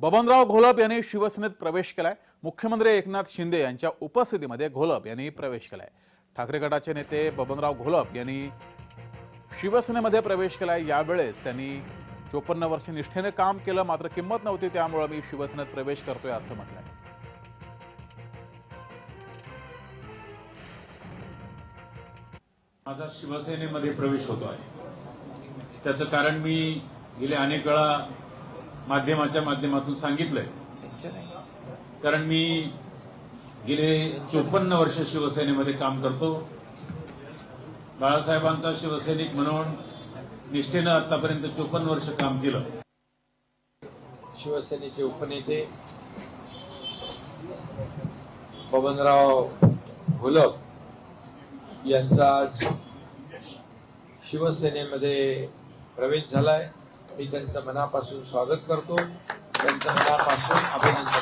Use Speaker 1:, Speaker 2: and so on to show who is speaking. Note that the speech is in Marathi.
Speaker 1: बबनराव घोलप यांनी शिवसेनेत प्रवेश केलाय. मुख्यमंत्री एकनाथ शिंदे यांच्या उपस्थितीमध्ये घोलप यांनी प्रवेश केलाय. ठाकरे गटाचे नेते बबनराव घोलप यांनी शिवसेनेमध्ये प्रवेश केलाय. यावेळेस त्यांनी चोपन्न वर्ष निष्ठेने काम केलं मात्र किंमत नव्हती त्यामुळे मी शिवसेनेत प्रवेश करतोय असं म्हटलंय.
Speaker 2: माझा शिवसेनेमध्ये प्रवेश होतो आहे त्याचं कारण मी गेले अनेक वेळा माध्यमाच्या माध्यमातून सांगितलंय. कारण मी गेले चोपन्न वर्ष शिवसेनेमध्ये काम करतो. बाळासाहेबांचा शिवसैनिक म्हणून निष्ठेनं आतापर्यंत चोपन्न वर्ष काम केलं.
Speaker 3: शिवसेनेचे उपनेते बबनराव घोलप यांचा आज शिवसेनेमध्ये प्रवेश झालाय. मी त्यांचं मनापासून स्वागत करतो. त्यांचं मनापासून अभिनंदन.